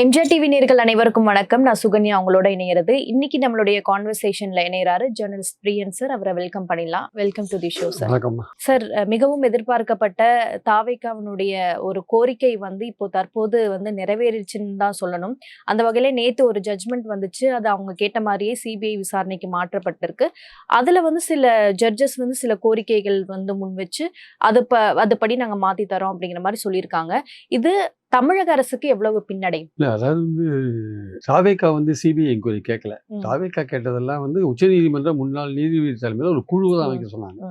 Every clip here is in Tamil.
எம்ஜிஆர் டிவி நேர்கள் அனைவருக்கும் வணக்கம். நான் சுகன்யா உங்களோட இணையிறது. இன்னைக்கு நம்மளுடைய கான்வர்சேஷன்ல இணையறாரு ஜேர்னலிஸ்ட் பிரியன் சார் அவரை வெல்கம் பண்ணிடலாம். Welcome to the show sir sir மிகவும் எதிர்பார்க்கப்பட்ட தாவைக்காவினுடைய ஒரு கோரிக்கை வந்து இப்போ தற்போது வந்து நிறைவேறிச்சுன்னு தான் சொல்லணும். அந்த வகையில நேத்து ஒரு ஜட்ஜ்மெண்ட் வந்துச்சு. அது அவங்க கேட்ட மாதிரியே சிபிஐ விசாரணைக்கு மாற்றப்பட்டிருக்கு. அதுல வந்து சில ஜட்ஜஸ் வந்து சில கோரிக்கைகள் வந்து முன் வச்சு அது ப அதுபடி நாங்க மாத்தி தரோம் அப்படிங்கிற மாதிரி சொல்லியிருக்காங்க. இது தமிழக அரசுக்கு எவ்வளவு பின்னடையும் இல்ல அதாவது வந்து சாவேக்கா வந்து சிபிஐ என்கொயரி கேட்கல ம். சாவேக்கா கேட்டதெல்லாம் வந்து உச்சநீதிமன்ற முன்னாள் நீதிபதி தலைமையில் ஒரு குழுவை தான். அமைக்க சொன்னாங்க.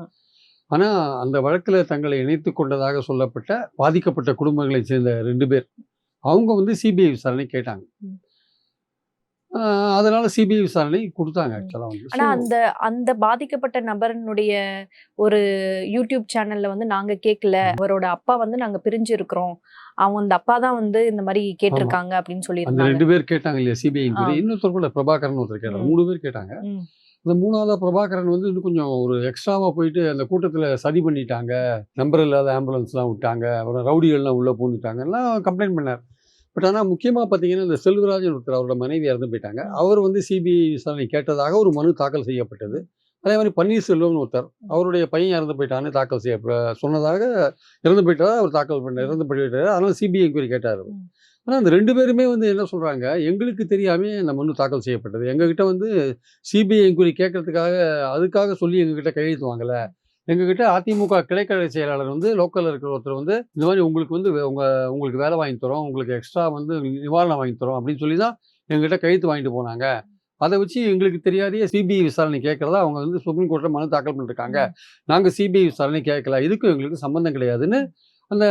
ஆனா அந்த வழக்குல தங்களை இணைத்து கொண்டதாக சொல்லப்பட்ட பாதிக்கப்பட்ட குடும்பங்களைச் சேர்ந்த ரெண்டு பேர் அவங்க வந்து சிபிஐ விசாரணை கேட்டாங்க. அதனால சிபிஐ விசாரணை கொடுத்தாங்க ம். ஆக்சுவலா வந்து. ஆனா So, அந்த அந்த பாதிக்கப்பட்ட நபரினுடைய ஒரு யூடியூப் சேனல்ல வந்து நாங்க கேட்கல அவரோட அப்பா வந்து நாங்க பிரிஞ்சு இருக்கிறோம் அவங்க அந்த அப்பா தான் வந்து இந்த மாதிரி கேட்டிருக்காங்க அப்படின்னு அந்த சொல்லியிருந்தாங்க. ரெண்டு பேர் கேட்டாங்க இல்லையா? சிபிஐ. இன்னொருத்தர் கூட பிரபாகரன் ஒருத்தர் கேட்டாங்க. மூணு பேர் கேட்டாங்க. ம். அந்த மூணாவதா பிரபாகரன் வந்து இன்னும் கொஞ்சம் ஒரு எக்ஸ்ட்ராவா போயிட்டு அந்த கூட்டத்துல சதி பண்ணிட்டாங்க. நம்பர் இல்லாத ஆம்புலன்ஸ்லாம் விட்டாங்க. அப்புறம் ரவுடிகள்லாம் உள்ள பூந்துட்டாங்கலாம் கம்ப்ளைண்ட் பண்ணார். பட் ஆனால் முக்கியமாக பார்த்தீங்கன்னா இந்த செல்வராஜன் ஒருத்தர் அவரோட மனைவி இறந்து போயிட்டாங்க. அவர் வந்து சிபிஐ விசாரணை கேட்டதாக ஒரு மனு தாக்கல் செய்யப்பட்டது. அதே மாதிரி பன்னீர்செல்வம்னு ஒருத்தர் அவருடைய பையன் இறந்து போயிட்டான்னு தாக்கல் செய்ய சொன்னதாக இறந்து போயிட்டதா அவர் தாக்கல் பண்ண இறந்து போயிட்டாரு? அதனால சிபிஐ என்கொயரி கேட்டார். ஆனால் அந்த ரெண்டு பேருமே வந்து என்ன சொல்றாங்க எங்களுக்கு தெரியாமே அந்த மனு தாக்கல் செய்யப்பட்டது. எங்ககிட்ட வந்து சிபிஐ என்கொயரி கேட்கறதுக்காக அதுக்காக சொல்லி எங்ககிட்ட கையெழுத்து வாங்கல எங்ககிட்ட அதிமுக கிளைக்கழக செயலாளர் வந்து லோக்கல்ல இருக்கிற ஒருத்தர் வந்து இந்த மாதிரி உங்களுக்கு வந்து வே- உங்க உங்களுக்கு வேலை வாங்கி தரோம் உங்களுக்கு எக்ஸ்ட்ரா வந்து நிவாரணம் வாங்கி தரோம் அப்படின்னு சொல்லி தான் எங்ககிட்ட கையெழுத்து வாங்கிட்டு போனாங்க. அதை வச்சு எங்களுக்கு தெரியாதே சிபிஐ விசாரணை கேட்கறதா அவங்க வந்து சுப்ரீம் கோர்ட்டில் மனு தாக்கல் பண்ணிருக்காங்க. நாங்கள் சிபிஐ விசாரணை கேட்கல. இதுக்கும் எங்களுக்கு சம்மந்தம் கிடையாதுன்னு அந்த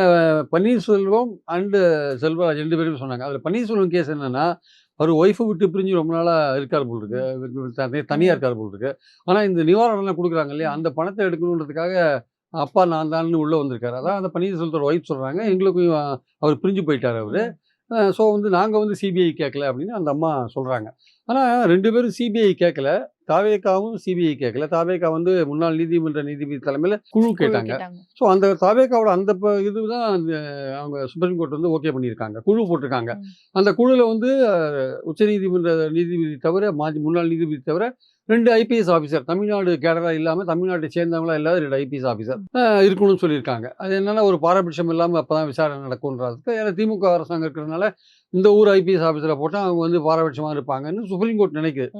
பன்னீர்செல்வம் அண்டு செல்வராஜ் ரெண்டு பேரும் சொன்னாங்க. அதில் பன்னீர்செல்வம் கேஸ் என்னன்னா அவர் ஒய்ஃபை விட்டு பிரிஞ்சு ரொம்ப நாளாக இருக்கார் போல் இருக்கு தனியாக இருக்கார் போல் இருக்கு ஆனால் இந்த நிவாரணம்லாம் கொடுக்குறாங்க இல்லையா? அந்த பணத்தை எடுக்கணுன்றதுக்காக அப்பா நான் தான் உள்ளே வந்திருக்காரு. அதான் அந்த பன்னீர்செல்வத்தோட ஒய்ஃப் சொல்கிறாங்க எங்களுக்கும் அவர் பிரிஞ்சு போயிட்டார் அவர். ஸோ வந்து நாங்கள் வந்து சிபிஐ கேட்கல அப்படின்னு அந்த அம்மா சொல்கிறாங்க ஆனால் ரெண்டு பேரும் சிபிஐ கேட்கல தாவேக்காவும் சிபிஐ கேட்கல தாவேக்கா வந்து முன்னாள் நீதிமன்ற நீதிபதி தலைமையில் குழு கேட்டாங்க. ஸோ அந்த தாவேக்காவோட அந்த இதுதான் அந்த அவங்க சுப்ரீம் கோர்ட் வந்து ஓகே பண்ணியிருக்காங்க. குழு போட்டிருக்காங்க. அந்த குழுவில் வந்து அஹ், உச்சநீதிமன்ற நீதிபதி தவிர மாஜி முன்னாள் நீதிபதி தவிர ரெண்டு ஐபிஎஸ் ஆஃபீஸர் தமிழ்நாடு கேடரா இல்லாமல் தமிழ்நாட்டை சேர்ந்தவங்களா இல்லாத ரெண்டு ஐபிஎஸ் ஆஃபீஸர் இருக்கணும்னு சொல்லியிருக்காங்க. அது என்னன்னா ஒரு பாரபட்சம் இல்லாமல் அப்போ தான் விசாரணை நடக்கும்ன்றதுக்கு ஏன்னா திமுக அரசாங்கம் இருக்கிறதுனால இந்த ஊர் ஐபிஎஸ் ஆஃபீஸரை போட்டால் அவங்க வந்து பாரபட்சமாக இருப்பாங்கன்னு சுப்ரீம் கோர்ட் நினைக்குது.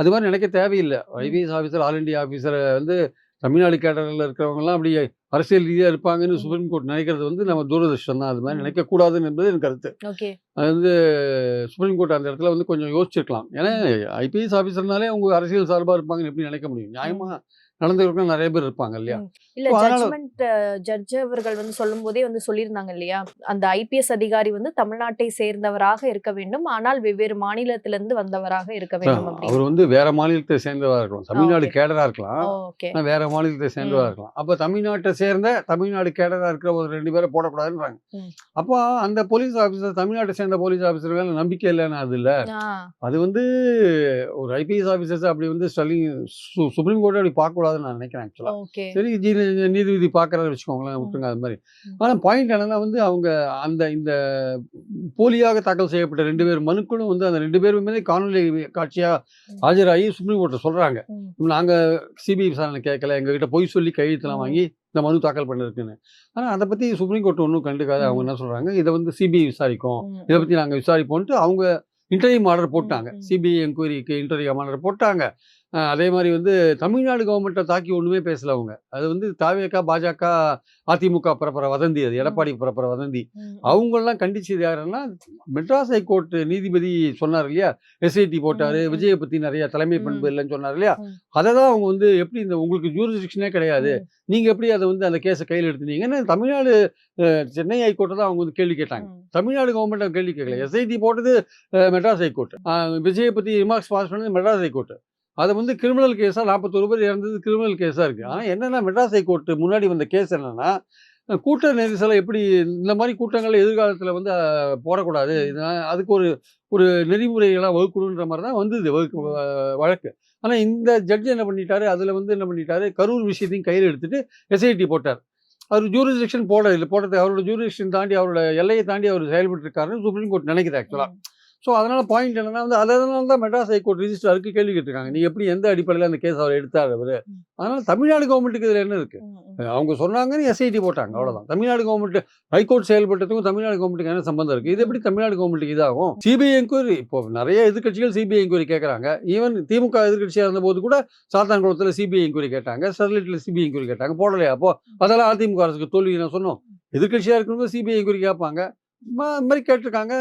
அது மாதிரி நினைக்க தேவையில்லை. ஐபிஎஸ் ஆஃபீஸர் ஆல் இண்டியா ஆஃபீஸரை வந்து தமிழ்நாடு கேடரில் இருக்கிறவங்கலாம் அப்படி அரசியல் ரீதியாக இருப்பாங்கன்னு. சுப்ரீம் கோர்ட் நினைக்கிறது வந்து நம்ம துரதிருஷ்டம் தான். அது மாதிரி. நினைக்கக்கூடாதுன்னு என்பது என் கருத்து. அது வந்து சுப்ரீம் கோர்ட் அந்த இடத்துல வந்து கொஞ்சம் யோசிச்சிருக்கலாம். ஏன்னா ஐபிஎஸ் ஆஃபீஸர்னாலே அவங்க அரசியல் சார்பாக இருப்பாங்கன்னு எப்படி நினைக்க முடியும்? நியாயமா நடந்தவர்கள் நிறைய பேர் இருப்பாங்க இல்லையா? இல்ல ஜட்மெண்ட் ஜட்ஜ் அவர்கள் வந்து சொல்லும் போதே வந்து சொல்லியிருந்தாங்க இல்லையா? அந்த ஐபிஎஸ் அதிகாரி வந்து தமிழ்நாட்டை சேர்ந்தவராக இருக்க வேண்டும். ஆனால் வெவ்வேறு மாநிலத்திலிருந்து வந்தவராக இருக்க வேண்டும் அவர் வந்து வேற மாநிலத்தை சேர்ந்தவராக இருக்கலாம். தமிழ்நாடு. கேடரா இருக்கலாம். வேற மாநிலத்தை சேர்ந்தவராக இருக்கலாம். அப்போ தமிழ்நாட்டை சேர்ந்த தமிழ்நாடு கேடரா இருக்கிற ஒரு ரெண்டு பேரை போடக்கூடாதுன்றாங்க. அப்போ அந்த போலீஸ் ஆஃபீஸர் தமிழ்நாட்டை சேர்ந்த போலீஸ் ஆஃபீஸர் மேல நம்பிக்கை இல்லைன்னு அது இல்லை. அது வந்து ஒரு ஐபிஎஸ் ஆஃபீஸர்ஸ் அப்படி வந்து ஸ்டெல்லிங் சுப்ரீம் கோர்ட் அப்படி பார்க்கக்கூடாதுன்னு நான் நினைக்கிறேன் ஆக்சுவலாக சரி ஜி நீதிபதி பார்க்கறத வச்சுக்கோங்களேன் விட்டுருங்க அது மாதிரி. ஆனால் பாயிண்ட் என்னன்னா வந்து அவங்க அந்த இந்த போலியாக தாக்கல் செய்யப்பட்ட ரெண்டு பேர் மனுக்களும் வந்து அந்த ரெண்டு பேருமே காணொலி காட்சியாக. ஆஜராகி சுப்ரீம் கோர்ட்டை சொல்கிறாங்க நாங்கள் சிபிஐ விசாரணை கேட்கல எங்ககிட்ட பொய் சொல்லி கையெழுத்துலாம். வாங்கி இந்த மனு தாக்கல் பண்ணிருக்குன்னு. ஆனால் அதை பற்றி சுப்ரீம் கோர்ட் ஒன்றும் கண்டுக்காத அவங்க. என்ன சொல்கிறாங்க இதை வந்து சிபிஐ விசாரிக்கும். இதை பற்றி நாங்கள் விசாரிப்போம்ட்டு அவங்க இன்டர்வியூ ஆர்டர் போட்டாங்க. சிபிஐ என்கொயரிக்கு இன்டர்வியூ ஆர்டர் போட்டாங்க. அதே மாதிரி வந்து தமிழ்நாடு கவர்மெண்ட்டை தாக்கி ஒன்றுமே பேசல அவங்க. அது வந்து தாவேக்கா பாஜக அதிமுக பரப்புற வதந்தி அது எடப்பாடி பரப்புற வதந்தி. அவங்கெல்லாம் கண்டிச்சது யாருன்னா மெட்ராஸ் ஹைகோர்ட் நீதிபதி சொன்னார் இல்லையா? எஸ்ஐடி போட்டாரு. விஜயை பத்தி நிறைய தலைமை பண்பு. இல்லைன்னு சொன்னார் இல்லையா. அதை தான் அவங்க வந்து எப்படி இந்த உங்களுக்கு ஜூரிஸ்டிக்ஷனே கிடையாது. நீங்க எப்படி அதை வந்து அந்த கேஸை கையில் எடுத்துனீங்கன்னு தமிழ்நாடு சென்னை ஹைகோர்ட்டை தான் அவங்க வந்து கேள்வி கேட்டாங்க. தமிழ்நாடு கவர்மெண்ட் கேள்வி கேட்கல. எஸ்ஐடி போட்டது மெட்ராஸ் ஹைகோர்ட் விஜயை பத்தி ரிமார்க்ஸ் பாஸ் பண்ணது மெட்ராஸ் ஹைகோர்ட் அது வந்து கிரிமினல் கேஸாக நாற்பத்தொரு பேர் இறந்தது கிரிமினல் கேஸாக இருக்குது ஆனால் என்னென்னா மெட்ராஸ் ஹைகோர்ட் முன்னாடி வந்த கேஸ் என்னென்னா கூட்ட நெரிசலை எப்படி இந்த மாதிரி கூட்டங்கள் எதிர்காலத்தில் வந்து போடக்கூடாது. அதுக்கு ஒரு ஒரு நெறிமுறைகளாக வகுக்கணுன்ற மாதிரி தான் வந்தது வகுக்கு வழக்கு. ஆனால் இந்த ஜட்ஜ் என்ன பண்ணிட்டாரு அதில் வந்து என்ன பண்ணிட்டாரு கரூர் விஷயத்தையும் கையில் எடுத்துட்டு எஸ்ஐடி போட்டார். அவர் ஜூரிஸ்டிக்ஷன் போட இல்லை போட்டது அவரோட ஜூரிஸ்டிக்ஷன் தாண்டி அவரோட எல்லையை தாண்டி அவர் செயல்பட்டு இருக்காருன்னு சுப்ரீம் கோர்ட் நினைக்குது ஆக்சுவலாக ஸோ அதனால பாயிண்ட் என்னன்னா வந்து அதனால தான் மெட்ராஸ் ஹைகோர்ட் ரிஜிஸ்டர் அதுக்கு கேள்வி கேட்டிருக்காங்க. நீ எப்படி எந்த அடிப்படையில் அந்த கேஸ் அவர் எடுத்தார் அவர்? அதனால தமிழ்நாடு கவர்மெண்ட்டுக்கு இதில் என்ன இருக்கு? அவங்க சொன்னாங்கன்னு எஸ்ஐடி போட்டாங்க அவ்வளவுதான். தமிழ்நாடு கவர்மெண்ட் ஹைகோர்ட் செயல்பட்டதுக்கும் தமிழ்நாடு கவர்மெண்ட்டுக்கு என்ன சம்பந்தம் இருக்கு? இது எப்படி தமிழ்நாடு கவர்மெண்ட்டுக்கு இதாகும்? சிபிஐ என்கொயரி இப்போ நிறைய எதிர்க்கட்சிகள் சிபிஐ என்கொயரி கேட்கறாங்க ஈவன் திமுக எதிர்க்கட்சியாக இருந்தபோது கூட சாத்தான்குளத்தில் சிபிஐ என்கொயரி கேட்டாங்க ஸ்டெர்லைட்டில் சிபிஐ என்கொயரி கேட்டாங்க போடலையா அப்போ? அதெல்லாம் அதிமுக அரசுக்கு தோல்வி நான் சொன்னோம் எதிர்க்கட்சியாக இருக்கிறவங்க சிபிஐ என்கொயரி கேட்பாங்க. இந்த மாதிரி கேட்டிருக்காங்க.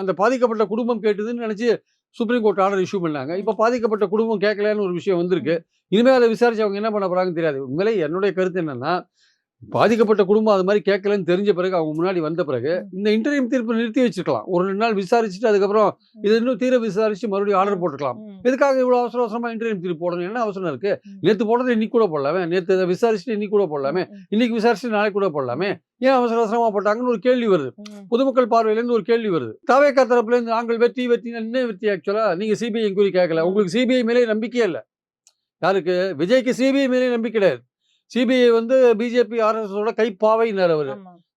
அந்த பாதிக்கப்பட்ட குடும்பம் கேட்டுதுன்னு நினச்சி சுப்ரீம் கோர்ட் ஆர்டர் இஷ்யூ பண்ணாங்க. இப்போ பாதிக்கப்பட்ட குடும்பம் கேட்கலன்னு ஒரு விஷயம் வந்திருக்கு. இனிமேல் அதை விசாரிச்சு அவங்க என்ன பண்ண போறாங்கன்னு தெரியாது. உண்மையிலே என்னுடைய கருத்து என்னன்னா பாதிக்கப்பட்ட குடும்பம் அது மாதிரி கேட்கலன்னு தெரிஞ்ச பிறகு அவங்க முன்னாடி வந்த பிறகு இந்த இன்டர்வியூ தீர்ப்பு நிறுத்தி வச்சிருக்கலாம். ஒரு ரெண்டு நாள் விசாரிச்சுட்டு அதுக்கப்புறம் இது இன்னும் தீர விசாரிச்சு மறுபடியும் ஆர்டர் போட்டுக்கலாம். எதுக்காக இவ்வளோ அவசர அவசரமா இன்டர்வியூ தீர்ப்பு போடணும்? என்ன அவசரம் இருக்கு. நேற்று போடுறது இன்னைக்கு கூட போடலாமே. நேற்று இதை விசாரிச்சுட்டு இன்னைக்கு கூட போடலாமே. இன்னைக்கு விசாரிச்சுட்டு நாளைக்கு கூட போடலாமே. ஏன் அவசர அவசரமா போட்டாங்கன்னு ஒரு கேள்வி வருது. பொதுமக்கள் பார்வையிலேருந்து ஒரு கேள்வி வருது. தாவேக்கா தரப்புலேருந்து நாங்கள் வெற்றி வெற்றி என்ன வெற்றி ஆக்சுவலா நீங்க சிபிஐ என்கொயரி கேட்கல. உங்களுக்கு சிபிஐ மேலே நம்பிக்கையே இல்லை. யாருக்கு? விஜய்க்கு சிபிஐ மேலே நம்பிக்கை கிடையாது. சிபிஐ வந்து பிஜேபி ஆர்எஸ்எஸோட கைப்பாவைன்னார் அவர்.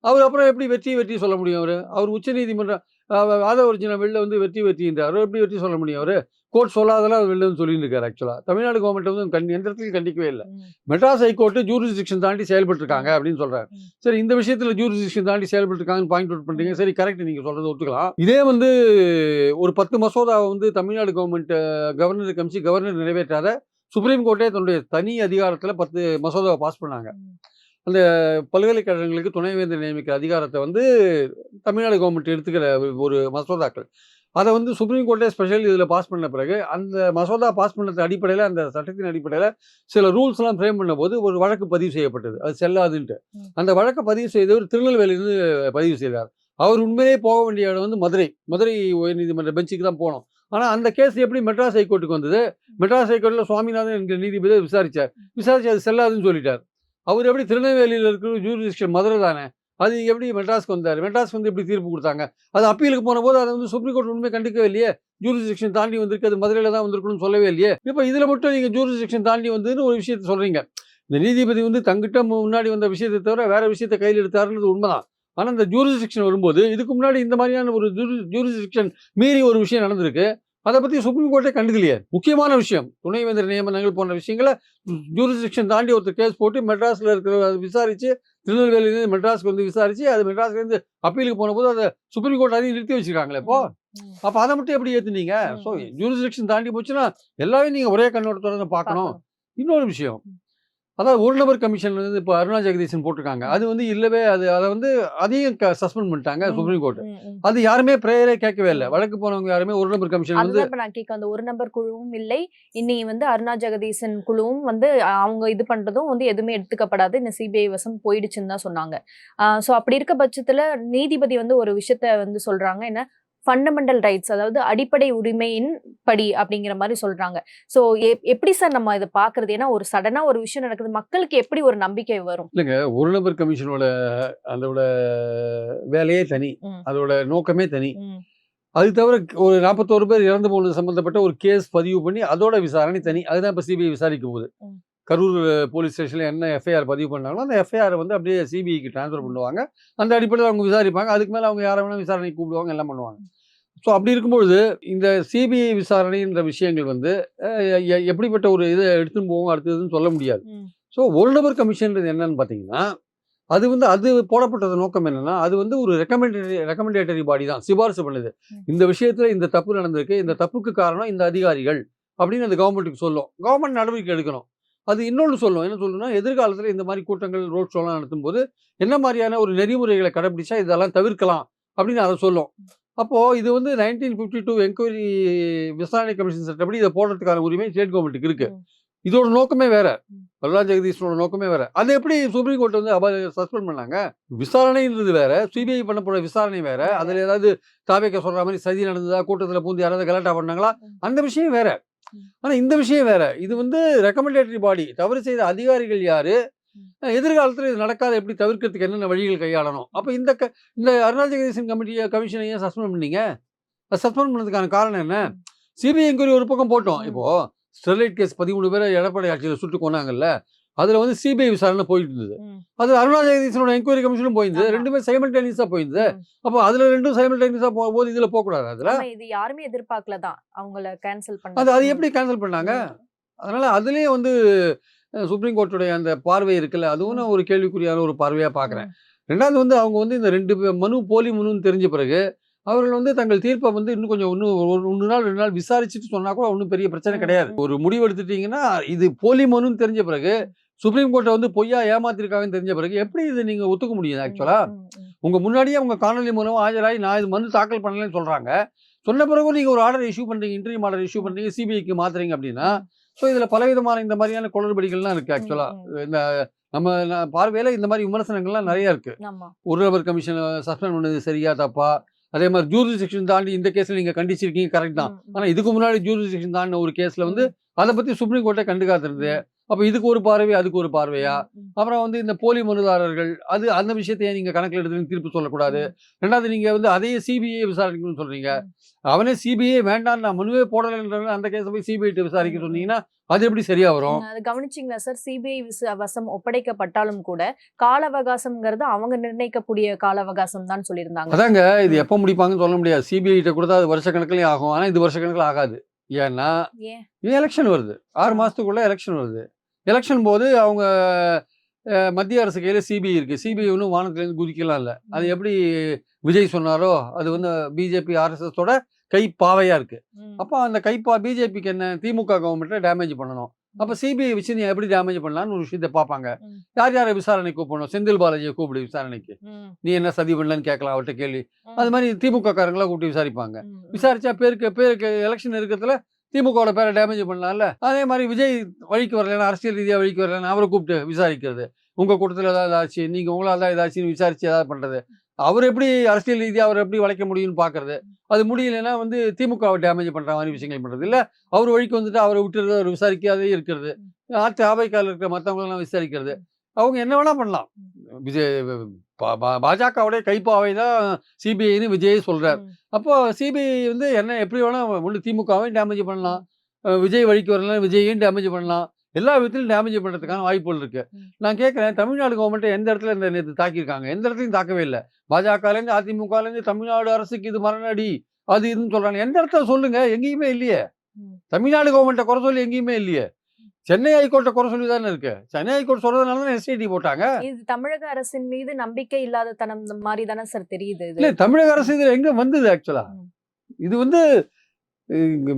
அவர் அப்புறம் எப்படி வெற்றி வெற்றி சொல்ல முடியும் அவர்? அவர் உச்சநீதிமன்றம் அஹ், ஆத ஒரிஜினல் வெளில வந்து வெற்றி வெற்றின்றார். அவர் எப்படி வெற்றி சொல்ல முடியும் அவர்? கோர்ட் சொல்லாதெல்லாம் அவர் வெளில வந்து சொல்லிட்டு இருக்காரு ஆக்சுவலாக தமிழ்நாடு கவர்மெண்ட் வந்து கண் எந்த இடத்துலையும் கண்டிக்கவே இல்லை. மெட்ராஸ் ஹைகோர்ட்டு ஜூரிஸ்டிக்ஷன் தாண்டி செயல்பட்டுருக்காங்க அப்படின்னு சொல்றாரு. சரி இந்த விஷயத்துல ஜூரிஸ்டிக்ஷன் தாண்டி செயல்பட்டுருக்காங்கன்னு பாயிண்ட் அவுட் பண்றீங்க சரி கரெக்ட் நீங்க சொல்றது ஒத்துக்கலாம். இதே வந்து ஒரு பத்து மசோதாவை வந்து தமிழ்நாடு கவர்மெண்ட் கவர்னருக்கு அமிச்சு கவர்னர் நிறைவேற்றாத சுப்ரீம் கோர்ட்டே தன்னுடைய தனி அதிகாரத்துல பத்து மசோதாவை பாஸ் பண்ணாங்க. பல்கலைக்கழகங்களுக்கு துணைவேந்தர் நியமிக்கிற அதிகாரத்தை வந்து தமிழ்நாடு கவர்மெண்ட் எடுத்துக்கிற ஒரு மசோதாக்கள். அதை வந்து சுப்ரீம் கோர்ட்டே ஸ்பெஷல் இதில் பாஸ் பண்ண பிறகு அந்த மசோதா பாஸ் பண்ணது அடிப்படையில் அந்த சட்டத்தின் அடிப்படையில் சில ரூல்ஸ்லாம் ஃப்ரேம் பண்ணும்போது ஒரு வழக்கு பதிவு செய்யப்பட்டது. அது செல்லாதுன்ட்டு. அந்த வழக்கை பதிவு செய்தவர் திருநெல்வேலியிலிருந்து பதிவு செய்தார். அவர் உண்மையிலே போக வேண்டிய இடம் வந்து மதுரை. மதுரை உயர்நீதிமன்ற பெஞ்சுக்கு தான் போனோம். ஆனால் அந்த கேஸ் எப்படி மெட்ராஸ் ஹைகோர்ட்டுக்கு வந்தது? மெட்ராஸ் ஹைகோர்ட்டில் சுவாமிநாதன் என்கிற நீதிபதி விசாரிச்சார். விசாரிச்சு அது செல்லாதுன்னு சொல்லிட்டார். அவர் எப்படி திருநெல்வேலியில் இருக்கிற ஜூரிஸ்டிக்ஷன் மதுரை தானே? அது எப்படி மெட்ராஸ்க்கு வந்தார்? மெட்ராஸ் வந்து எப்படி தீர்ப்பு கொடுத்தாங்க? அது அப்பீலுக்கு போன போது அதை வந்து சுப்ரீம் கோர்ட் உண்மை கண்டிக்கவே இல்லையே. ஜூரிஸ்டிக்ஷன் தாண்டி வந்திருக்கு. அது மதுரையில் தான் வந்திருக்கணும்னு சொல்லவே இல்லையே. இப்போ இதில் மட்டும் நீங்கள் ஜூரிஸ்டிக்ஷன் தாண்டி வந்துன்னு ஒரு விஷயத்தை சொல்கிறீங்க இந்த நீதிபதி வந்து தங்கிட்ட முன்னாடி வந்த விஷயத்தை தவிர வேற விஷயத்தை கையில் எடுத்தாருன்றது உண்மைதான். ஆனால் இந்த ஜூரிஸ்டிக்ஷன் வரும்போது இதுக்கு முன்னாடி இந்த மாதிரியான ஒரு ஜூரிஸ்டிக்ஷன் மீறி ஒரு விஷயம் நடந்திருக்கு. அதை பற்றி சுப்ரீம் கோர்ட்டே கண்டுக்கலையே. முக்கியமான விஷயம். துணைவேந்தர் நியமனங்கள் போன்ற விஷயங்களை ஜூரிஸ்டிக்ஷன் தாண்டி ஒருத்தர் கேஸ் போட்டு மெட்ராஸில் இருக்கிற விசாரிச்சு திருநெல்வேலியிலேருந்து மெட்ராஸ்க்கு வந்து விசாரிச்சு அது மெட்ராஸ்லேருந்து அப்பீலுக்கு போன போது அதை சுப்ரீம் கோர்ட் அதையும் நிறுத்தி வச்சிருக்காங்களே இப்போ. அப்போ அதை மட்டும் எப்படி ஏற்றுனீங்க ஸோ. ஜூரிஸ்டிக்ஷன் தாண்டி போச்சுன்னா எல்லாமே நீங்கள் ஒரே கண்ணோட்டத்தோட பார்க்கணும். இன்னொரு விஷயம். அதாவது ஒரு நபர் கமிஷன் வந்து இப்போ அருணா ஜெகதீசன் போட்டிருக்காங்க. அது வந்து இல்லவே அது அதை வந்து அதையும் சஸ்பெண்ட் பண்ணிட்டாங்க. சுப்ரீம் கோர்ட் அது யாருமே ப்ரேயரே கேட்கவே இல்லை. வழக்கு போனவங்க யாருமே ஒரு நபர் கமிஷன் வந்து நான் கேட்க அந்த ஒரு நபர் குழுவும் இல்லை. இன்னி வந்து அருணா ஜெகதீசன் குழுவும் வந்து அவங்க இது பண்றதும் வந்து எதுவுமே எடுத்துக்கப்படாது. இந்த சிபிஐ வசம் போயிடுச்சுன்னு தான் சொன்னாங்க. ஸோ அப்படி இருக்க பட்சத்துல நீதிபதி வந்து ஒரு விஷயத்த வந்து சொல்றாங்க. என்ன? ஃபண்டமெண்டல் ரைட்ஸ் அதாவது அடிப்படை உரிமையின் படி அப்படிங்கிற மாதிரி சொல்றாங்க. ஸோ எப்படி சார் நம்ம இதை பாக்குறது ஏன்னா ஒரு சடனா ஒரு விஷயம் நடக்குது மக்களுக்கு எப்படி ஒரு நம்பிக்கை வரும்? இல்லைங்க ஒரு நபர் கமிஷனோட அதோட வேலையே தனி. அதோட நோக்கமே தனி. அது தவிர ஒரு நாற்பத்தோரு பேர் இறந்து போனது சம்பந்தப்பட்ட ஒரு கேஸ் பதிவு பண்ணி அதோட விசாரணை தனி. அதுதான் இப்போ சிபிஐ விசாரிக்க போகுது ம். கரூர் போலீஸ் ஸ்டேஷனில் என்ன எஃப்ஐஆர் பதிவு பண்ணாங்களோ அந்த எஃப்ஐஆர் வந்து அப்படியே சிபிஐக்கு ட்ரான்ஸ்ஃபர் பண்ணுவாங்க. அந்த அடிப்படையில் அவங்க விசாரிப்பாங்க. அதுக்கு மேலே அவங்க யாரை வேணால் விசாரணை கூப்பிடுவாங்க எல்லாம் பண்ணுவாங்க. ஸோ அப்படி இருக்கும்பொழுது இந்த சிபிஐ விசாரணைன்ற விஷயங்கள் வந்து எப்படிப்பட்ட ஒரு இதை எடுத்துன்னு போவோம் அடுத்ததுன்னு சொல்ல முடியாது. ஸோ ஒரு நபர் கமிஷன்றது என்னன்னு பார்த்தீங்கன்னா அது வந்து அது போடப்பட்டது நோக்கம் என்னன்னா அது வந்து ஒரு ரெக்கமெண்டரி ரெக்கமெண்டேட்டரி பாடி தான் சிபாரிசு பண்ணுது. இந்த விஷயத்துல இந்த தப்பு நடந்திருக்கு இந்த தப்புக்கு காரணம் இந்த அதிகாரிகள் அப்படின்னு அந்த கவர்மெண்ட்டுக்கு சொல்லும். கவர்மெண்ட் நடவடிக்கை எடுக்கணும். அது இன்னொன்று சொல்லும். என்ன சொல்லணும்னா எதிர்காலத்தில் இந்த மாதிரி கூட்டங்கள் ரோட் ஷோலாம் நடத்தும் போது என்ன மாதிரியான ஒரு நெறிமுறைகளை கடைபிடிச்சா இதெல்லாம் தவிர்க்கலாம் அப்படின்னு அதை சொல்லும். அப்போ இது வந்து நைன்டீன் ஃபிஃப்டி டூ என்கொயரி விசாரணை கமிஷன் சட்டப்படி இதை போடுறதுக்கான உரிமை ஸ்டேட் கவர்மெண்ட்டுக்கு இருக்கு. ம். இதோட நோக்கமே வேற. பிரகலாத் ஜெகதீஷனோட நோக்கமே வேற. அது எப்படி சுப்ரீம் கோர்ட் வந்து அப சஸ்பெண்ட் பண்ணாங்க? விசாரணைன்றது வேற. சிபிஐ பண்ண போற விசாரணை வேற. அதுல ஏதாவது தாவேக்க சொல்ற மாதிரி சதி நடந்ததா? கூட்டத்துல பூந்து யாராவது கலாட்டா பண்ணாங்களா. அந்த விஷயம் வேற. ம். ஆனா இந்த விஷயம் வேற. இது வந்து ரெக்கமெண்டேட்டரி பாடி தவறு செய்த அதிகாரிகள் யாரு. எதிர்காலத்தில் இது நடக்காத. எப்படி தவிர்க்கிறதுக்கு என்னென்ன வழிகள் கையாளணும்? அப்போ இந்த க இந்த அருணா ஜெகதீசன் கமிட்டியை கமிஷனை ஏன் சஸ்பெண்ட் பண்ணீங்க? சஸ்பெண்ட் பண்ணதுக்கான காரணம் என்ன? சிபிஐ என்கொயரி ஒரு பக்கம் போட்டோம். ம். இப்போ ஸ்டெர்லைட் கேஸ் பதிமூணு பேரை எடப்பாடி ஆட்சியில் சுட்டு கொண்டாங்கல்ல அதுல வந்து சிபிஐ விசாரணை போயிட்டு இருந்தது. அது அருணா ஜெகதீசனோட என்கொயரி கமிஷனும் போயிருந்தது. ரெண்டுமே சைமல்டேனியஸா போயிருந்தது. அப்போ அதுல ரெண்டும் சைமல்டேனியஸா போகும்போது இதுல போகக்கூடாது அதுல? இது யாருமே எதிர்பார்க்கல தான். அவங்கள கேன்சல் பண்ண அது அது எப்படி கேன்சல் பண்ணாங்க? அதனால அதுலயே வந்து சுப்ரீம் கோர்ட்டுடைய அந்த பார்வை இருக்குல்ல அதுவும் நான் ஒரு கேள்விக்குறியான ஒரு பார்வையா பாக்குறேன் ரெண்டாவது வந்து அவங்க வந்து இந்த ரெண்டு மனு போலி மனுன்னு தெரிஞ்ச பிறகு அவர்கள் வந்து தங்கள் தீர்ப்பை வந்து இன்னும் கொஞ்சம் இன்னும் ஒரு ஒன்று நாள் ரெண்டு நாள் விசாரிச்சுட்டு சொன்னா கூட ஒன்றும் பெரிய பிரச்சனை கிடையாது. ஒரு முடிவு எடுத்துட்டீங்கன்னா இது போலி மனுன்னு தெரிஞ்ச பிறகு சுப்ரீம் கோர்ட்டை வந்து பொய்யா ஏமாத்திருக்காங்கன்னு தெரிஞ்ச பிறகு எப்படி இதை நீங்க ஒத்துக்க முடியும் ஆக்சுவலா உங்க முன்னாடியே உங்க காணொலி மூலம் ஆஜராகி நான் இது மனு தாக்கல் பண்ணலன்னு சொல்றாங்க. சொன்ன பிறகு நீங்க ஒரு ஆர்டர் இஷ்யூ பண்றீங்க இன்டர்வியூ ஆர்டர் இஷ்யூ பண்றீங்க சிபிஐக்கு மாத்துறீங்க அப்படின்னா ஸோ இதுல பலவிதமான இந்த மாதிரியான குளறுபடிகள்லாம் இருக்கு ஆக்சுவலா இந்த நம்ம பார்வையில இந்த மாதிரி விமர்சனங்கள்லாம் நிறைய இருக்கு. ஒரு நபர் கமிஷன் சஸ்பெண்ட் பண்ணது சரியா தப்பா? அதே மாதிரி ஜூரி செக்ஷன் தாண்டி இந்த கேஸ்ல நீங்க கண்டிச்சிருக்கீங்க கரெக்ட் தான். ம், ம். ஆனா இதுக்கு முன்னாடி ஜூரி செக்ஷன் தாண்டின ஒரு கேஸ்ல வந்து அதை பத்தி சுப்ரீம் கோர்ட்டை கண்டுக்காத்திருந்தது அப்ப இதுக்கு ஒரு பார்வை அதுக்கு ஒரு பார்வையா. அப்புறம் வந்து இந்த போலி மனுதாரர்கள் அது அந்த விஷயத்தையே நீங்க கணக்கில் எடுத்து தீர்ப்பு சொல்லக்கூடாது. ரெண்டாவது நீங்க வந்து அதையே சிபிஐ விசாரிக்கணும்னு சொல்றீங்க. அவனே சிபிஐ வேண்டாம் நான் மனுவே போடலைன்ற அந்த கேஸை போய் சிபிஐ விசாரிக்க. சொன்னீங்கன்னா அது எப்படி சரியா வரும்? அது கவனிச்சிங்களா சார் சிபிஐ வசம் ஒப்படைக்கப்பட்டாலும் கூட கால அவகாசம்ங்கிறது அவங்க நிர்ணயிக்கக்கூடிய கால அவகாசம் தான் சொல்லியிருந்தாங்க. அதாங்க இது எப்போ முடிப்பாங்கன்னு சொல்ல முடியாது. சிபிஐ கிட்ட கொடுத்தா அது வருஷ கணக்குலயும் ஆகும். ஆனா இது வருஷ கணக்குல ஆகாது. ஏன்னா ஏன்? எலெக்ஷன் வருது. ஆறு மாசத்துக்குள்ள எலெக்ஷன் வருது. எலெக்ஷன் போது அவங்க மத்திய அரசு கையில சிபிஐ இருக்கு. சிபிஐ ஒன்றும் வானத்துலேருந்து குதிக்கலாம் இல்லை. அது எப்படி விஜய் சொன்னாரோ அது வந்து பிஜேபி ஆர்எஸ்எஸோட கை பாவையா இருக்கு. ம், அப்போ அந்த கைப்பா பிஜேபிக்கு என்ன திமுக கவர்மெண்ட்டை டேமேஜ் பண்ணணும். அப்போ சிபிஐ வச்சு நீ எப்படி டேமேஜ் பண்ணலாம்னு ஒரு விஷயத்தை பார்ப்பாங்க. யார் யாரை விசாரணை கூப்பிடணும்? செந்தில் பாலாஜியை கூப்பிடு விசாரணைக்கு. நீ என்ன சதி பண்ணலன்னு கேட்கலாம் அவர்கிட்ட கேள்வி அது மாதிரி திமுக காரங்களா கூப்பிட்டு விசாரிப்பாங்க. விசாரிச்சா பேருக்கு பேருக்கு எலெக்ஷன் இருக்கிறதுல திமுகவோட பேரை டேமேஜ் பண்ணலாம்ல? அதே மாதிரி விஜய் வழிக்கு வரலன்னா அரசியல் ரீதியாக வழிக்கு வரலன்னா அவரை கூப்பிட்டு விசாரிக்கிறது. உங்கள் கூட்டத்தில் ஏதாவது ஆச்சு நீங்கள் உங்களால் தான் ஏதாச்சுன்னு விசாரிச்சு ஏதாவது பண்ணுறது அவர் எப்படி அரசியல் ரீதியாக அவர் எப்படி வளைக்க முடியும்னு பார்க்கறது. அது முடியலன்னா வந்து திமுகவை டேமேஜ் பண்ணுற மாதிரி விஷயங்கள் பண்ணுறது இல்லை அவர் வழிக்கு வந்துட்டு அவரை விட்டுறது அவர் விசாரிக்காதே இருக்கிறது. ஆத்து அவைக்கால இருக்கிற மற்றவங்களெல்லாம் விசாரிக்கிறது. அவங்க என்ன வேணால் பண்ணலாம். விஜய் பாஜகவுடைய கைப்பாவை தான் சிபிஐன்னு விஜய் சொல்றார். ம், அப்போ சிபிஐ வந்து என்ன எப்படி வேணா ஒன்று திமுகவையும் டேமேஜ் பண்ணலாம். விஜய் வழிக்கு வரலாம் விஜயையும் டேமேஜ் பண்ணலாம். எல்லா விதத்திலும் டேமேஜ் பண்ணுறதுக்கான வாய்ப்புகள் இருக்கு. நான் கேட்குறேன் தமிழ்நாடு கவர்மெண்ட்டை எந்த இடத்துல இந்த நேற்று தாக்கியிருக்காங்க? எந்த இடத்துலையும் தாக்கவே இல்லை. பாஜகலேருந்து அதிமுகலேருந்து தமிழ்நாடு அரசுக்கு இது மரணடி. அது இதுன்னு சொல்றாங்க. எந்த இடத்துல சொல்லுங்க? எங்கேயுமே இல்லையே. தமிழ்நாடு கவர்மெண்ட்டை குறை சொல்லி எங்கேயுமே இல்லையே. சென்னை ஹைகோர்ட்டை குறை சொல்லி தானே இருக்கு? சென்னை ஹைகோர்ட் சொல்றதுனால தான் எஸ்ஐடி போட்டாங்க? இது தமிழக அரசின் மீது நம்பிக்கை இல்லாத தனம் மாதிரி தானே சார் தெரியுது இல்ல தமிழக அரசு இதுல எங்க வந்தது ஆக்சுவலா. இது வந்து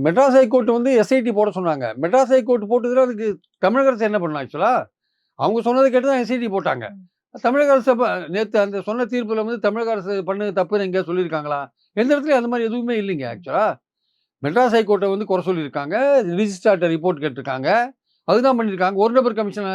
மெட்ராஸ் ஹைகோர்ட் வந்து எஸ்ஐடி போட சொன்னாங்க. மெட்ராஸ் ஹைகோர்ட் போட்டதுல அதுக்கு தமிழக அரசு என்ன பண்ணலாம் ஆக்சுவலா அவங்க சொன்னதை கேட்டு தான் எஸ்ஐடி போட்டாங்க. தமிழக அரசு நேத்து அந்த சொன்ன தீர்ப்புல வந்து தமிழக அரசு பண்ணது தப்புன்னு எங்கேயா சொல்லியிருக்காங்களா? எந்த இடத்துலயும் அந்த மாதிரி எதுவுமே இல்லைங்க ஆக்சுவலா மெட்ராஸ் ஹைகோர்ட்டை வந்து குறை சொல்லியிருக்காங்க. ரிஜிஸ்டார்ட்ட ரிப்போர்ட் கேட்டிருக்காங்க. அதுதான் பண்ணியிருக்காங்க ஒரு நபர் கமிஷனை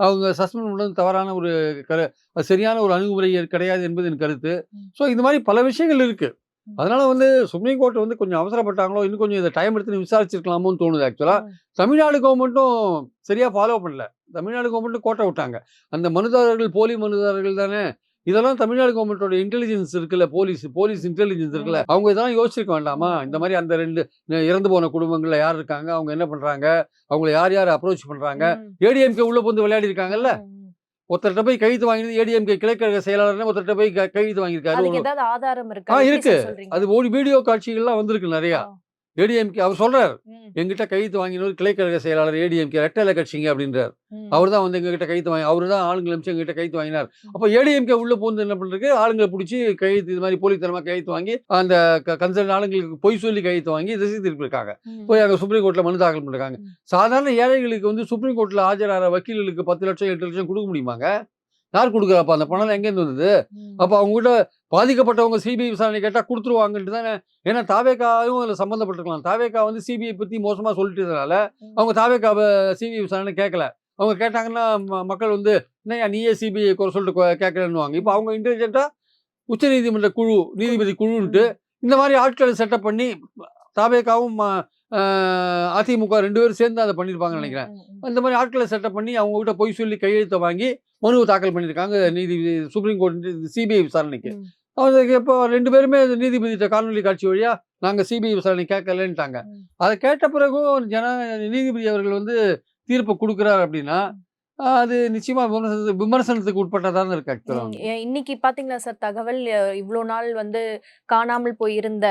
அவங்க சஸ்பெண்ட் பண்ணது தவறான ஒரு கரு சரியான ஒரு அணுகுமுறை கிடையாது என்பது என் கருத்து. ஸோ இந்த மாதிரி பல விஷயங்கள் இருக்கு. ம். அதனால வந்து சுப்ரீம் கோர்ட் வந்து கொஞ்சம் அவசரப்பட்டாங்களோ இன்னும் கொஞ்சம் இதை டைம் எடுத்து விசாரிச்சிருக்கலாமோன்னு தோணுது ஆக்சுவலா ம். தமிழ்நாடு கவர்மெண்ட்டும் சரியா ஃபாலோ பண்ணல. தமிழ்நாடு கவர்மெண்ட்டும் கோட்டை விட்டாங்க. அந்த மனுதாரர்கள் போலி மனுதாரர்கள் தானே? இதெல்லாம் தமிழ்நாடு கவர்மெண்டோட இன்டெலிஜென்ஸ் இருக்குல்ல போலீஸ் போலீஸ் இன்டெலிஜென்ஸ் இருக்குல்ல. அவங்க இதெல்லாம் யோசிச்சிருக்க வேண்டாமா? இந்த மாதிரி அந்த ரெண்டு இறந்து போன குடும்பங்கள்ல யார் இருக்காங்க? அவங்க என்ன பண்றாங்க? அவங்கள யார் யார் அப்ரோச் பண்றாங்க? ஏடிஎம்கே உள்ள வந்து விளையாடி இருக்காங்கல்ல. ஒருத்தர்கிட்ட போய் கைது வாங்கினது ஏடிஎம்கே கிளைக்கழக செயலாளர்னு ஒருத்தர்கிட்ட போய் கைது வாங்கியிருக்காரு. ஆதாரம் இருக்கா? அது ஒரு வீடியோ காட்சிகள்லாம் வந்திருக்கு நிறையா. ஏடிஎம்கே அவர் சொல்றாரு எங்கிட்ட கைது வாங்கினவர் கிளைக்கழக செயலாளர் ஏடிஎம்கே ரெட்டலை கட்சிங்க அப்படின்றார். அவர் தான் வந்து எங்ககிட்ட கைத்து வாங்கி அவர் தான் ஆளுங்களை அமிச்சு எங்ககிட்ட கைத்து வாங்கினார். அப்போ ஏடிஎம்கே உள்ள பூந்து என்ன பண்றது ஆளுங்களை பிடிச்சி கைத்து இது மாதிரி போலித்தனமா கைத்து வாங்கி அந்த கன்சர்ன் ஆளுங்களுக்கு பொய் சொல்லி கைத்து வாங்கி திசை திருப்பியிருக்காங்க ம். போய் அங்கே சுப்ரீம் கோர்ட்ல மனு தாக்கல் பண்ணிருக்காங்க. சாதாரண ஏழைகளுக்கு வந்து சுப்ரீம் கோர்ட்ல ஆஜராகிற வக்கீல்களுக்கு பத்து லட்சம் எட்டு லட்சம் கொடுக்க முடியுமாங்க? யார் கொடுக்குறாப்பா? அந்த பணம் எங்கேருந்து வந்தது. அப்போ அவங்க கிட்ட பாதிக்கப்பட்டவங்க சிபிஐ விசாரணை கேட்டால் கொடுத்துருவாங்கன்ட்டு தானே. ஏன்னா தாவேக்காவும் அதில் சம்மந்தப்பட்டிருக்கலாம் தாவேக்கா வந்து சிபிஐ பற்றி மோசமாக சொல்லிட்டதுனால. அவங்க தாவேக்காவை சிபிஐ விசாரணை கேட்கல அவங்க கேட்டாங்கன்னா மக்கள் வந்து என்னய்யா நீயே சிபிஐ குறை சொல்லிட்டு கேட்கலன்னுவாங்க இப்போ அவங்க இன்டெலிஜென்ட்டாக உச்சநீதிமன்ற குழு நீதிபதி குழுன்ட்டு இந்த மாதிரி ஆட்களை செட்டப் பண்ணி தாவேக்காவும் ம- ஆஹ் அதிமுக ரெண்டு பேரும் சேர்ந்து அதை பண்ணியிருப்பாங்கன்னு நினைக்கிறேன். அந்த மாதிரி ஆட்களை செட்டப் பண்ணி அவங்க கிட்ட பொய் சொல்லி கையெழுத்தை வாங்கி மனுவை தாக்கல் பண்ணியிருக்காங்க நீதிபதி சுப்ரீம் கோர்ட் சிபிஐ விசாரணைக்கு. அவங்க இப்போ ரெண்டு பேருமே நீதிபதிட்ட காணொலி காட்சி வழியா நாங்கள் சிபிஐ விசாரணை கேட்கலன்ட்டாங்க. அதை கேட்ட பிறகும் ஜன நீதிபதி அவர்கள் வந்து தீர்ப்பை கொடுக்குறாரு அப்படின்னா அது நிச்சயமா விமர்சனத்துக்கு விமர்சனத்துக்கு உட்பட்டதான் இருக்கு இன்னைக்கு பாத்தீங்களா சார் தகவல் இவ்வளோ நாள் வந்து காணாமல் போயிருந்த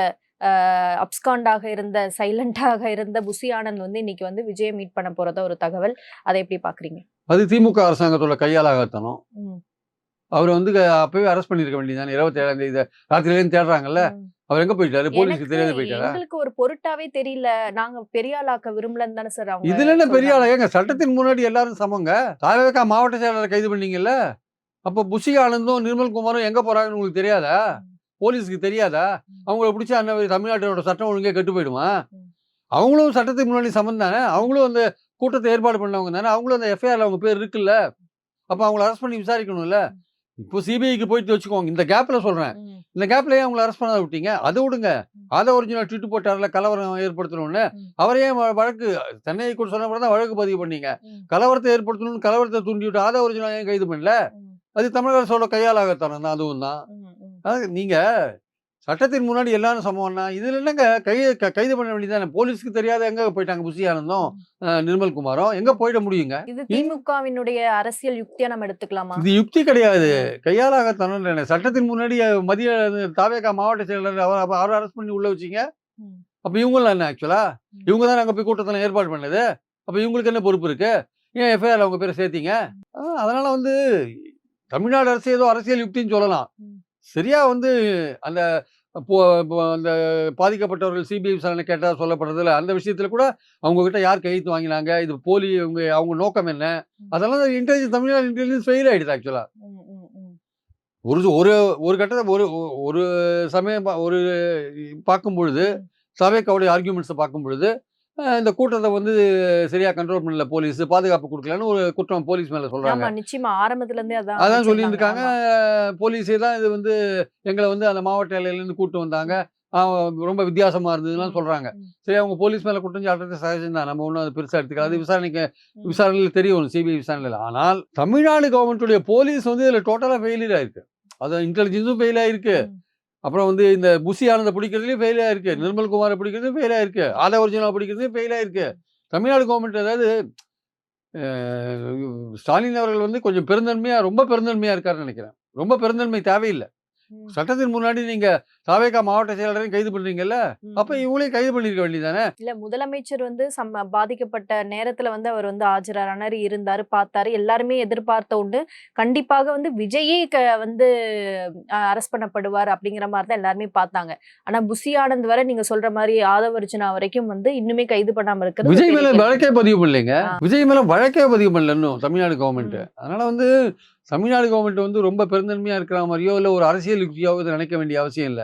அப்ஸ்காண்டாக இருந்த சைலண்டாக இருந்த புசி ஆனந்த் வந்து இன்னைக்கு வந்து விஜயை மீட் பண்ண போறதா ஒரு தகவல். அதை எப்படி பாக்குறீங்க? அது திமுக அரசாங்கத்தோட கையாலாகத்தனம் ம், அவர் வந்து அப்பவே அரெஸ்ட் பண்ணிருக்க வேண்டியதானே இருபத்தி ஏழாம் தேதி ராத்திரிலேருந்து தேடுறாங்கல்ல. அவர் எங்க போயிட்டாரு? போலீஸ்க்கு தெரியாத போயிட்டாரா? எங்களுக்கு ஒரு பொருட்டாவே தெரியல. நாங்க பெரிய ஆளாக்க விரும்பலன்னு தானே சார் அவங்க இதுல என்ன பெரிய. ஆளா ஏங்க சட்டத்தின் முன்னாடி எல்லாரும் சமங்க? தாவேக்கா மாவட்ட செயலாளரை கைது பண்ணீங்கல்ல? அப்போ புஷி ஆனந்தும் நிர்மல் குமாரும் எங்க போறாங்கன்னு உங்களுக்கு தெரியாதா? போலீஸ்க்கு தெரியாதா. அவங்கள பிடிச்சா அந்த தமிழ்நாட்டோட சட்டம் ஒழுங்கே கெட்டு போயிடுமா. அவங்களும் சட்டத்துக்கு முன்னாடி சமம் தானே? அவங்களும் அந்த கூட்டத்தை ஏற்பாடு பண்ணவங்க தானே? அவங்களும் அந்த எஃப்ஐஆர்ல அவங்க பேர் இருக்குல்ல? அப்போ அவங்கள அரெஸ்ட் பண்ணி விசாரிக்கணும்ல? இப்போ சிபிஐக்கு போயிட்டு வச்சுக்கோங்க. இந்த கேப்ல சொல்றேன். ம், இந்த கேப்ல ஏன் அவங்கள அரெஸ்ட் பண்ணாத விட்டீங்க? அதை விடுங்க. அதை ஒரிஜினல் ட்விட்டு போட்டார்ல கலவரம் ஏற்படுத்தணும்னு. அவரே வழக்கு சென்னை கூட சொன்ன தான் வழக்கு பதிவு பண்ணீங்க. கலவரத்தை ஏற்படுத்தணும்னு கலவரத்தை தூண்டி விட்டு அதை ஒரிஜினல் ஏன் கைது பண்ணல? அது தமிழக அரசோட கையாலாகத்தனம் தான் அதுவும் தான். ம், ம். அதாவது நீங்க சட்டத்தின் முன்னாடி எல்லாரும் சமம்னா இதுல என்னங்க கை க- கைது பண்ண வேண்டியதானே போலீஸ்க்கு தெரியாத எங்க போயிட்டாங்க புசி ஆனந்தும்? நிர்மல் குமாரும் எங்க போயிட முடியுங்க? இது திமுகவினுடைய அரசியல் யுக்தியா நம்ம எடுத்துக்கலாமா? இது யுக்தி கிடையாது. கையாலாகத்தனம் என்ன சட்டத்தின் முன்னாடி அஹ், மத்திய தாவேகா மாவட்ட செயலர் அவர் அவரை அரெஸ்ட் பண்ணி உள்ள வச்சீங்க. அப்ப இவங்களாம் என்ன ஆக்சுவலா. இவங்க தான் அங்க போய் கூட்டத்தில் ஏற்பாடு பண்ணது? அப்ப இவங்களுக்கு என்ன பொறுப்பு இருக்கு? ஏன் எஃப்ஐஆர் அவங்க பேரை சேர்த்தீங்க? அதனால வந்து தமிழ்நாடு அரசு ஏதோ அரசியல் யுக்தின்னு சொல்லலாம். சரியா வந்து அந்த அந்த பாதிக்கப்பட்டவர்கள் சிபிஐ விசாரணை கேட்டதா சொல்லப்படுறதுல அந்த விஷயத்துல கூட அவங்க கிட்ட யார் கையெழுத்து வாங்கினாங்க? இது போலி அவங்க அவங்க நோக்கம் என்ன? அதெல்லாம் இன்டெலிஜென்ஸ் தமிழ்நாடு இன்டெலிஜென்ஸ் ஃபெயில் ஆயிடுது ஆக்சுவலா ம், ம், ம். ஒரு ஒரு ஒரு கட்டத்தை ஒரு ஒரு சமயம் ஒரு பார்க்கும் பொழுது சபைக்காவுடைய ஆர்கியூமெண்ட்ஸை பார்க்கும் பொழுது இந்த கூட்டத்தை வந்து சரியா கண்ட்ரோல் பண்ணல போலீஸ். பாதுகாப்பு கொடுக்கலன்னு ஒரு குற்றம் போலீஸ் மேல சொல்றாங்க. நிச்சயமா. ஆரம்பத்துல இருந்தே அதான் அதான் ஆமா. போலீஸே தான் இது வந்து எங்களை வந்து அந்த மாவட்ட எல்லையில இருந்து கூட்டு வந்தாங்க. ரொம்ப வித்தியாசமா இருந்ததுலாம் சொல்றாங்க. சரி அவங்க போலீஸ் மேல குற்றம் சாட்டுறது சகஜம் தான். நம்ம ஒன்றும் அது பெருசா எடுத்துக்கலாம் அது. விசாரணைக்கு. விசாரணையில் தெரியும் சிபிஐ விசாரணையில். ஆனால் தமிழ்நாடு கவர்மெண்ட்டுடைய போலீஸ் வந்து இதுல டோட்டலா ஃபெயிலியர் ஆயிருக்கு. அது இன்டெலிஜென்ஸும் ஃபெயில் ஆயிருக்கு. அப்புறம் வந்து இந்த புசி ஆனந்த பிடிக்கிறதுலையும் ஃபெயில் ஆயிருக்கு. நிர்மல் குமாரை பிடிக்கிறதுலையும் ஃபெயில் ஆயிருக்கு. ஆதா ஒரிஜினல் பிடிக்கிறதுலையும் ஃபெயில் ஆயிருக்கு. தமிழ்நாடு கவர்மெண்ட் அதாவது ஸ்டாலின் அவர்கள் வந்து கொஞ்சம் பெருந்தன்மையாக ரொம்ப பெருந்தன்மையாக இருக்காருன்னு நினைக்கிறேன். ரொம்ப பெருந்தன்மை தேவையில்லை. சட்டத்தின் முன்னாடி நீங்க தாவேகா மாவட்ட செயலரையும் கைது பண்றீங்கல்ல அப்ப. இவங்களையும் கைது பண்ணிருக்க வேண்டியதானே இல்ல முதலமைச்சர் வந்து சம்ம பாதிக்கப்பட்ட நேரத்துல வந்து அவர் வந்து ஆஜரானாரு இருந்தாரு பார்த்தாரு எல்லாருமே எதிர்பார்த்த உண்டு கண்டிப்பாக வந்து விஜயே வந்து அரெஸ்ட் பண்ணப்படுவார் அப்படிங்கிற மாதிரி தான் எல்லாருமே பார்த்தாங்க ஆனா புசி ஆனந்த் வரை நீங்க சொல்ற மாதிரி ஆதவர்ஜுனா வரைக்கும் வந்து இன்னுமே கைது பண்ணாம இருக்கிறது ஒரு விஜய் மேல. வழக்கே பதிவு பண்ணலைங்க. விஜய் மேல வழக்கே பதிவு பண்ணல இன்னும் தமிழ்நாடு கவர்மெண்ட். அதனால வந்து தமிழ்நாடு கவர்மெண்ட் வந்து ரொம்ப பெருந்தன்மையா இருக்கிற மாதிரியோ இல்ல ஒரு அரசியல் யுக்தியாவோ இதை நினைக்க வேண்டிய அவசியம் இல்ல.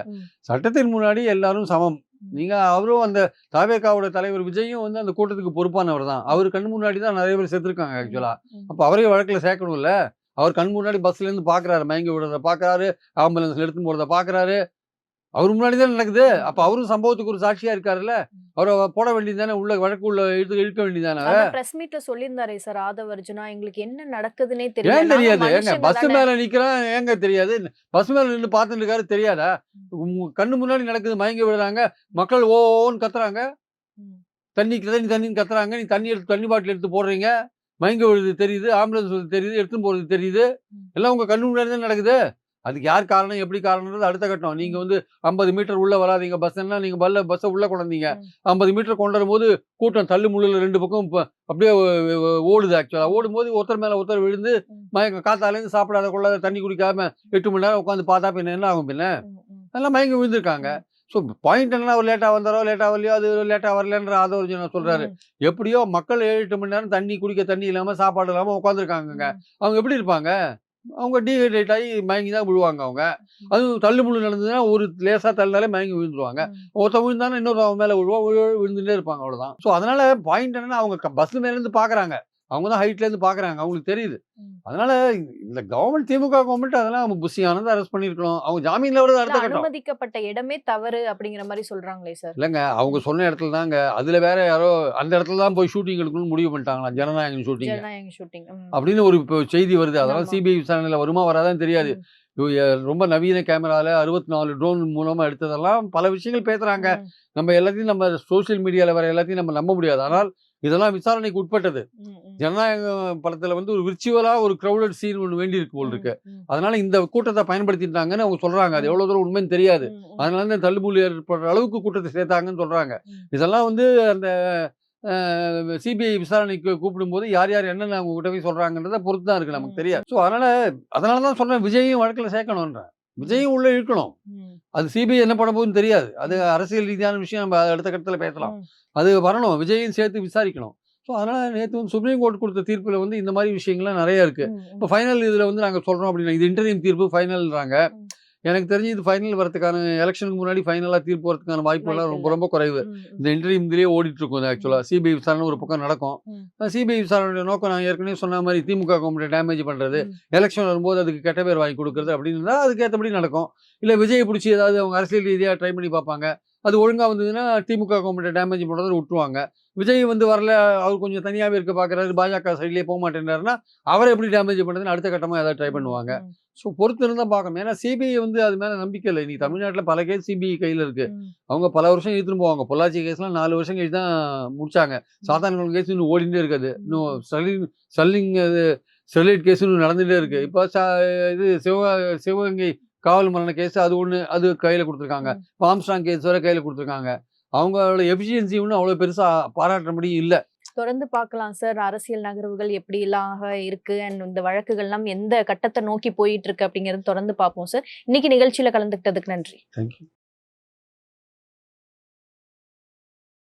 சட்டத்தின் முன்னாடி எல்லாரும் சமம். ம். நீங்க அவரும் அந்த தாவேகாவோட தலைவர் விஜயும் வந்து அந்த கூட்டத்துக்கு பொறுப்பானவர் தான். அவர் கண் முன்னாடி தான் நிறைய பேர் செத்துருக்காங்க ஆக்சுவலா ம். அப்ப அவரே வழக்குல சேர்க்கணும்ல? அவர் கண் முன்னாடி பஸ்ல இருந்து பாக்குறாரு மயங்கி விடுறத பாக்குறாரு ஆம்புலன்ஸ்ல எடுத்து போறத பாக்குறாரு. அவர் முன்னாடி தான் நடக்குது அப்ப அவரும் சம்பவத்துக்கு ஒரு சாட்சியா இருக்காருல்ல? அவரை போட வேண்டியதானே உள்ள வழக்கு உள்ள இழுத்து இழுக்க வேண்டியதானே பிரஸ் மீட்ல சொல்லியிருந்தாரே சார் ஆதவர்ஜுனா எங்களுக்கு என்ன நடக்குதுன்னே நாங்க தெரியாது? ஏங்க பஸ். மேல நிக்கிறான் ஏங்க தெரியாது? பஸ் மேல நின்று பார்த்துட்டு இருக்காரு தெரியாதா? கண்ணு முன்னாடி நடக்குது மயங்கி விடுறாங்க மக்கள் ஓன்னு கத்துறாங்க. தண்ணி தண்ணி தண்ணின்னு கத்துறாங்க. நீ தண்ணி எடுத்து தண்ணி பாட்டில் எடுத்து போடுறீங்க. மயங்க விழுது தெரியுது ஆம்புலன்ஸ் தெரியுது எடுத்து போறது தெரியுது. எல்லாம் உங்க கண்ணு முன்னாடி தான் நடக்குது? அதுக்கு யார் காரணம் எப்படி காரணம்ன்றது அடுத்த கட்டம். நீங்க வந்து ஐம்பது மீட்டர் உள்ள வராதீங்க. பஸ்ன்னா நீங்க பல்ல பஸ்ஸை உள்ள கொண்டாந்தீங்க. ஐம்பது மீட்டர் கொண்டு வரும்போது கூட்டம் தள்ளு முள்ளுல ரெண்டு பக்கம் அப்படியே ஓடுது ஆக்சுவலா ஓடும்போது ஒருத்தர் மேல ஒருத்தர் விழுந்து. மயக்க காத்தாலேருந்து சாப்பிடாத கொள்ளாத தண்ணி குடிக்காம எட்டு மணி நேரம் உட்காந்து பார்த்தா பின்ன என்ன ஆகும் பின்ன. அதெல்லாம் மயங்கி விழுந்திருக்காங்க. ஸோ பாயிண்ட் என்ன அவர் லேட்டாக வந்தாரோ லேட்டாக வரலையோ அது லேட்டாக வரலன்ற அதை ஒரு ம், எப்படியோ மக்கள் ஏழு எட்டு மணி நேரம் தண்ணி குடிக்க தண்ணி இல்லாம சாப்பாடு இல்லாம உட்காந்துருக்காங்கங்க ம். அவங்க எப்படி இருப்பாங்க? அவங்க டீஹைட்ரேட் ஆகி மயங்கி தான் விழுவாங்க அவங்க. அதுவும் தள்ளு முள்ளு நடந்ததுன்னா ஒரு லேசா தள்ளினாலே மயங்கி விழுந்துருவாங்க. ம். ஒருத்தன் விழுந்தானே இன்னொரு அவன் மேல விழுவா விழு விழுந்துட்டே இருப்பாங்க அவ்வளவுதான். ஸோ அதனால பாயிண்ட் என்னன்னா அவங்க பஸ் மேல இருந்து பாக்குறாங்க. அவங்க தான் ஹைட்ல இருந்து பாக்குறாங்க. அவங்களுக்கு தெரியுது. அதனால இந்த கவர்மெண்ட் திமுக கவர்மெண்ட் அதெல்லாம் புஷி ஆனந்த் அரெஸ்ட் பண்ணிருக்கணும் அவங்க ஜாமீன்ல இல்ல, அடுத்த கட்டம். அனுமதிக்கப்பட்ட இடமே தவறு அப்படிங்கிற மாதிரி சொல்றாங்களே சார் இல்லைங்க அவங்க சொன்ன இடத்துல தாங்க. அதுல வேற யாரோ அந்த இடத்துல தான் போய் ஷூட்டிங் எடுக்கணும்னு முடிவு பண்ணிட்டாங்களா ஜனநாயகம் ஷூட்டிங் ஜனநாயக ஷூட்டிங் அப்படின்னு ஒரு இப்போ செய்தி வருது. அதெல்லாம். சிபிஐ விசாரணையில வருமா வராதான்னு தெரியாது. ரொம்ப நவீன கேமரால அறுபத்தி நாலு ட்ரோன் மூலமா எடுத்ததெல்லாம் பல விஷயங்கள் பேசுறாங்க. நம்ம எல்லாத்தையும் நம்ம சோஷியல் மீடியால வர எல்லாத்தையும் நம்ம நம்ப முடியாது. ஆனால் இதெல்லாம் விசாரணைக்கு உட்பட்டது. ஜனநாயக படத்துல வந்து ஒரு விர்ச்சுவலா ஒரு க்ரௌடட் சீன் ஒன்று வேண்டி இருக்கு போல் இருக்கு. அதனால இந்த கூட்டத்தை பயன்படுத்திட்டாங்கன்னு அவங்க சொல்றாங்க அது எவ்வளவு தூரம் உண்மைன்னு தெரியாது. அதனால இந்த தள்ளுமுள்ளு ஏற்படுற அளவுக்கு கூட்டத்தை சேர்த்தாங்கன்னு சொல்றாங்க. இதெல்லாம் வந்து அந்த சிபிஐ விசாரணைக்கு கூப்பிடும்போது யார் யார் என்னென்ன அவங்க கிட்ட போய் சொல்றாங்கன்றத பொறுத்து தான் இருக்கு நமக்கு. தெரியாது ஸோ அதனால அதனால தான் சொல்றேன் விஜயும் வழக்கில் சேர்க்கணுன்றேன் விஜயும் உள்ள இழுக்கணும் ம். அது சிபிஐ என்ன பண்ண போகுதுன்னு தெரியாது. அது அரசியல் ரீதியான விஷயம் நம்ம அடுத்த கட்டத்தில் பேசலாம். அது வரணும். விஜயும் சேர்த்து விசாரிக்கணும். ஸோ அதனால நேற்று வந்து சுப்ரீம் கோர்ட் கொடுத்த தீர்ப்பில் வந்து இந்த மாதிரி விஷயங்கள்லாம் நிறைய இருக்கு. ம், ம். இப்போ ஃபைனல் இதில் வந்து நாங்கள் சொல்கிறோம் அப்படின்னா இது இன்டர்வியூ தீர்ப்பு ஃபைனல்ன்றாங்க. எனக்கு தெரிஞ்சு இது ஃபைனல் வரதுக்கான எலெக்ஷனுக்கு முன்னாடி ஃபைனலாக தீர்ப்பு வரதுக்கான வாய்ப்புகள்லாம் ரொம்ப. ரொம்ப குறைவு. இந்த இன்டர்வியூ இதுலேயே ஓடிட்டு இருக்கும் ஆக்சுவலாக சிபிஐ விசாரணை ஒரு பக்கம் நடக்கும். சிபிஐ விசாரணையோட நோக்கம் நான் ஏற்கனவே சொன்ன மாதிரி திமுக கவர்மெண்ட்டை டேமேஜ் பண்ணுறது. எலெக்ஷன் வரும்போது அதுக்கு கெட்ட பேர் வாங்கி கொடுக்குறது அப்படின்னு இருந்தால் அதுக்கு ஏற்றபடி நடக்கும் இல்லை விஜய் பிடிச்சி ஏதாவது அவங்க அரசியல் ரீதியாக ட்ரை பண்ணி பார்ப்பாங்க அது ஒழுங்காக வந்ததுன்னா திமுக கவர்மெண்ட்டை டேமேஜ் பண்ணுறதை விட்டுருவாங்க விஜய் வந்து வரல அவர் கொஞ்சம் தனியாகவே இருக்க பார்க்குறாரு பாஜக சைட்லேயே போக மாட்டேன்றாருன்னா அவரை எப்படி டேமேஜ் பண்ணுறதுன்னு அடுத்த கட்டமாக ஏதாவது ட்ரை பண்ணுவாங்க. ஸோ பொறுத்து இருந்தால் பார்க்கணும். ஏன்னா சிபிஐ வந்து அது மேலே நம்பிக்கை இல்லை. இன்னைக்கு தமிழ்நாட்டில் பல கேஸ் சிபிஐ கையில் இருக்கு. ம். அவங்க பல வருஷம் இழுத்துன்னு போவாங்க. பொள்ளாச்சி கேஸ்லாம் நாலு வருஷம் கழிச்சு தான் முடிச்சாங்க. சாத்தான்குளம் கேஸ் இன்னும் ஓடிட்டே இருக்காது. இன்னும் ஸ்டெர்லிங் ஸ்டெர்லிங் இது ஸ்டெர்லைட் கேஸ் இன்னும் நடந்துகிட்டே இருக்கு. இப்போ இது சிவ சிவகங்கை காவல் மரண கேஸ் அது ஒன்று அது கையில் கொடுத்துருக்காங்க. பாம்ஸ்டாங் கேஸ் வரை கையில் கொடுத்துருக்காங்க. அவங்களோட எஃபிஷியன்சி ஒன்றும் அவ்வளோ பெருசாக பாராட்டுறபடி இல்லை. தொடர்ந்து பார்க்கலாம் சார். அரசியல் நகர்வுகள் எப்படி எல்லாம் இருக்கு? அண்ட் இந்த வழக்குகள்லாம் எந்த கட்டத்தை நோக்கி போயிட்டு இருக்கு அப்படிங்கறது தொடர்ந்து பார்ப்போம் சார். இன்னைக்கு நிகழ்ச்சியில கலந்துக்கிட்டதுக்கு நன்றி. தேங்க்யூ